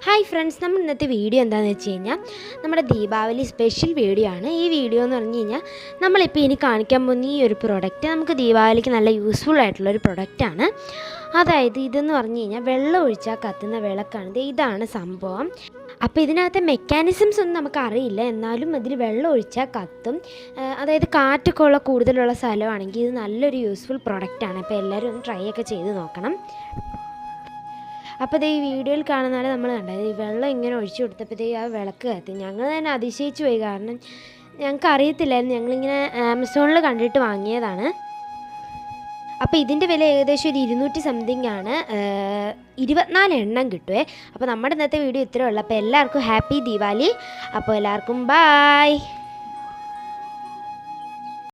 Hi friends നമ്മൾ ഇന്നത്തെ video എന്താണെന്ന് വെച്ച് കഴിഞ്ഞാൽ നമ്മുടെ ദീപാവലി സ്പെഷ്യൽ വീഡിയോ ആണ്. ഈ വീഡിയോ എന്ന് പറഞ്ഞു കഴിഞ്ഞാൽ നമ്മളിപ്പോൾ ഇനി കാണിക്കാൻ പോകുന്ന ഈ ഒരു പ്രൊഡക്റ്റ് നമുക്ക് ദീപാവലിക്ക് നല്ല യൂസ്ഫുൾ ആയിട്ടുള്ള ഒരു പ്രൊഡക്റ്റാണ് അതായത് ഇതെന്ന് പറഞ്ഞു കഴിഞ്ഞാൽ വെള്ളം ഒഴിച്ചാൽ കത്തുന്ന വിളക്കാണ്. ദേ ഇതാണ് സംഭവം. അപ്പോൾ ഇതിനകത്തെ മെക്കാനിസംസ് ഒന്നും നമുക്ക് അറിയില്ല. എന്നാലും അതിൽ വെള്ളം ഒഴിച്ചാൽ കത്തും. അതായത് കാറ്റൊക്കെ ഉള്ള കൂടുതലുള്ള സ്ഥലമാണെങ്കിൽ ഇത് നല്ലൊരു യൂസ്ഫുൾ പ്രൊഡക്റ്റാണ് അപ്പോൾ എല്ലാവരും ഒന്ന് ട്രൈ ഒക്കെ ചെയ്ത് നോക്കണം. അപ്പോൾ ഇത് ഈ വീഡിയോയിൽ കാണുന്നാലെ നമ്മൾ കണ്ടത് ഈ വെള്ളം ഇങ്ങനെ ഒഴിച്ചു കൊടുത്തപ്പോഴത്തേ ആ വിളക്ക് കത്തി. ഞങ്ങൾ തന്നെ അതിശയിച്ചു പോയി. കാരണം ഞങ്ങൾക്ക് അറിയത്തില്ലായിരുന്നു. ഞങ്ങളിങ്ങനെ ആമസോണിൽ കണ്ടിട്ട് വാങ്ങിയതാണ്. അപ്പോൾ ഇതിന്റെ വില ഏകദേശം ഒരു ഇരുന്നൂറ്റി സംതിങ് ആണ്. ഇരുപത്തിനാല് എണ്ണം കിട്ടുമേ അപ്പോൾ നമ്മുടെ ഇന്നത്തെ വീഡിയോ ഇത്രയേ ഉള്ളൂ. അപ്പോൾ എല്ലാവർക്കും ഹാപ്പി ദീപാവലി. അപ്പോൾ എല്ലാവർക്കും ബായ്.